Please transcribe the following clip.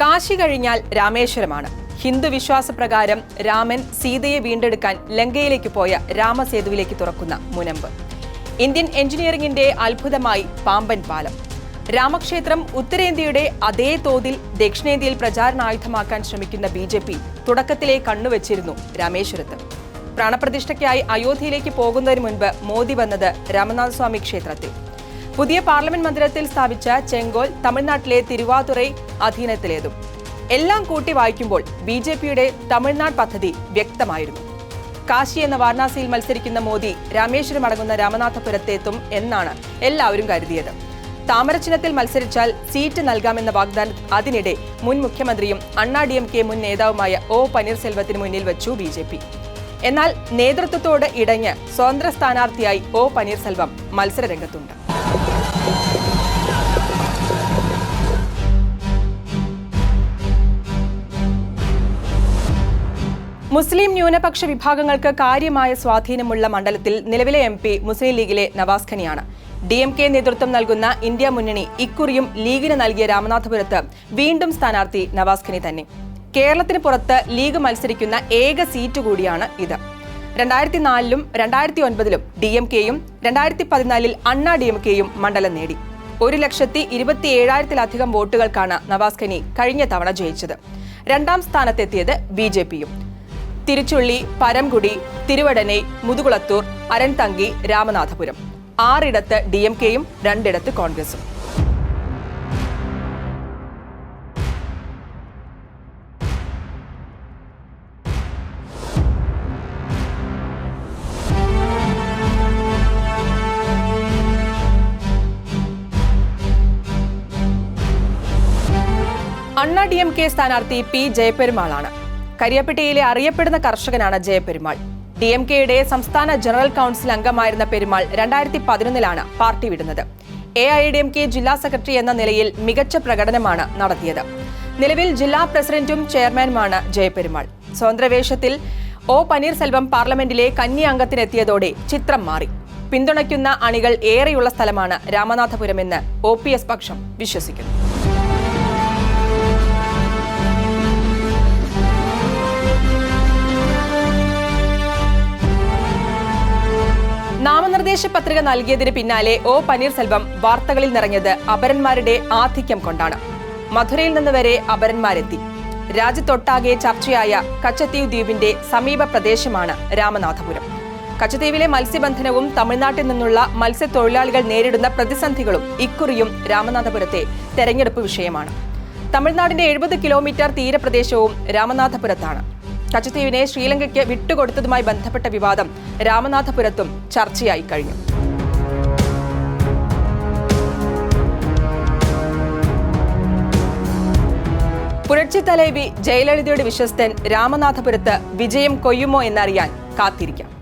കാശി കഴിഞ്ഞാൽ രാമേശ്വരമാണ്. ഹിന്ദു വിശ്വാസപ്രകാരം രാമൻ സീതയെ വീണ്ടെടുക്കാൻ ലങ്കയിലേക്ക് പോയ രാമസേതുവിലേക്ക് തുറക്കുന്ന മുനമ്പ്. ഇന്ത്യൻ എഞ്ചിനീയറിംഗിന്റെ അത്ഭുതമായി പാമ്പൻ പാലം. രാമക്ഷേത്രം ഉത്തരേന്ത്യയുടെ അതേ തോതിൽ ദക്ഷിണേന്ത്യയിൽ പ്രചാരണായുധമാക്കാൻ ശ്രമിക്കുന്ന ബി ജെ പി തുടക്കത്തിലെ കണ്ണുവച്ചിരുന്നു രാമേശ്വരത്ത്. പ്രാണപ്രതിഷ്ഠയ്ക്കായി അയോധ്യയിലേക്ക് പോകുന്നതിന് മുൻപ് മോദി വന്നത് രാമനാഥസ്വാമി ക്ഷേത്രത്തിൽ. പുതിയ പാർലമെന്റ് മന്ദിരത്തിൽ സ്ഥാപിച്ച ചെങ്കോൽ തമിഴ്നാട്ടിലെ തിരുവാതുറൈ അധീനത്തിലേതും. എല്ലാം കൂട്ടി വായിക്കുമ്പോൾ ബി ജെ പിയുടെ തമിഴ്നാട് പദ്ധതി വ്യക്തമായിരുന്നു. കാശി എന്ന വാരണാസിയിൽ മത്സരിക്കുന്ന മോദി രാമേശ്വരം അടങ്ങുന്ന രാമനാഥപുരത്തെത്തും എന്നാണ് എല്ലാവരും കരുതിയത്. താമരചിഹ്നത്തിൽ മത്സരിച്ചാൽ സീറ്റ് നൽകാമെന്ന വാഗ്ദാനം അതിനിടെ മുൻ മുഖ്യമന്ത്രിയും അണ്ണാ ഡി എം കെ മുൻ നേതാവുമായ ഒ പനീർസെൽവത്തിന് മുന്നിൽ വച്ചു ബി ജെ പി. എന്നാൽ നേതൃത്വത്തോട് ഇടഞ്ഞ് സ്വതന്ത്ര സ്ഥാനാർത്ഥിയായി ഒ പനീർസെൽവം മത്സരരംഗത്തുണ്ട്. മുസ്ലിം ന്യൂനപക്ഷ വിഭാഗങ്ങൾക്ക് കാര്യമായ സ്വാധീനമുള്ള മണ്ഡലത്തിൽ നിലവിലെ എം പി മുസ്ലിം ലീഗിലെ നവാസ് ഖനിയാണ്. ഡി എം കെ നേതൃത്വം നൽകുന്ന ഇന്ത്യ മുന്നണി ഇക്കുറിയും ലീഗിന് നൽകിയ രാമനാഥപുരത്ത് വീണ്ടും സ്ഥാനാർത്ഥി നവാസ് ഖനി തന്നെ. കേരളത്തിന് പുറത്ത് ലീഗ് മത്സരിക്കുന്ന ഏക സീറ്റ് കൂടിയാണ് ഇത്. രണ്ടായിരത്തി നാലിലും രണ്ടായിരത്തി ഒൻപതിലും ഡി എം കെയും രണ്ടായിരത്തി പതിനാലിൽ അണ്ണാ ഡി എം കെയും മണ്ഡലം നേടി. ഒരു ലക്ഷത്തി ഇരുപത്തി ഏഴായിരത്തിലധികം വോട്ടുകൾക്കാണ് നവാസ് ഖനി കഴിഞ്ഞ തവണ ജയിച്ചത്. രണ്ടാം സ്ഥാനത്തെത്തിയത് ബി ജെ പിയും. തിരുച്ചുള്ളി പരംകുടി തിരുവടനെ മുതുകുളത്തൂർ അരൺതങ്കി രാമനാഥപുരം. ആറിടത്ത് ഡി എം കെയും രണ്ടിടത്ത് കോൺഗ്രസും. അണ്ണാ ഡി എം കെ സ്ഥാനാർത്ഥി പി ജയപെരുമാളാണ്. കരിയപ്പെട്ടിയിലെ അറിയപ്പെടുന്ന കർഷകനാണ് ജയപെരുമാൾ. ഡി എം കെയുടെ സംസ്ഥാന ജനറൽ കൗൺസിൽ അംഗമായിരുന്ന പെരുമാൾ രണ്ടായിരത്തി പതിനൊന്നിലാണ് പാർട്ടി വിടുന്നത്. A I D M K ജില്ലാ സെക്രട്ടറി എന്ന നിലയിൽ മികച്ച പ്രകടനമാണ് നടത്തിയത്. നിലവിൽ ജില്ലാ പ്രസിഡന്റും ചെയർമാനുമാണ് ജയപെരുമാൾ. സ്വതന്ത്രവേഷത്തിൽ ഒ പനീർസെൽവം പാർലമെന്റിലെ കന്നി അംഗത്തിനെത്തിയതോടെ ചിത്രം മാറി. പിന്തുണയ്ക്കുന്ന അണികൾ ഏറെയുള്ള സ്ഥലമാണ് രാമനാഥപുരമെന്ന് ഒ പി എസ് പക്ഷം വിശ്വസിക്കുന്നു. നാമനിർദ്ദേശ പത്രിക നൽകിയതിന് പിന്നാലെ ഒ പനീർസെൽവം വാർത്തകളിൽ നിറഞ്ഞത് അപരന്മാരുടെ ആധിക്യം കൊണ്ടാണ്. മധുരയിൽ നിന്ന് വരെ അപരന്മാരെത്തി. രാജ്യത്തൊട്ടാകെ ചർച്ചയായ കച്ചത്തീവ് ദ്വീപിന്റെ സമീപ പ്രദേശമാണ് രാമനാഥപുരം. കച്ചത്തീവിലെ മത്സ്യബന്ധനവും തമിഴ്നാട്ടിൽ നിന്നുള്ള മത്സ്യത്തൊഴിലാളികൾ നേരിടുന്ന പ്രതിസന്ധികളും ഇക്കുറിയും രാമനാഥപുരത്തെ തെരഞ്ഞെടുപ്പ് വിഷയമാണ്. തമിഴ്നാടിന്റെ എഴുപത് കിലോമീറ്റർ തീരപ്രദേശവും രാമനാഥപുരത്താണ്. കച്ചത്തീവിനെ ശ്രീലങ്കയ്ക്ക് വിട്ടുകൊടുത്തതുമായി ബന്ധപ്പെട്ട വിവാദം രാമനാഥപുരത്തും ചർച്ചയായി കഴിഞ്ഞു. പുരട്ചി തലേവി ജയലളിതയുടെ വിശ്വസ്തൻ രാമനാഥപുരത്ത് വിജയം കൊയ്യുമോ എന്നറിയാൻ കാത്തിരിക്കാം.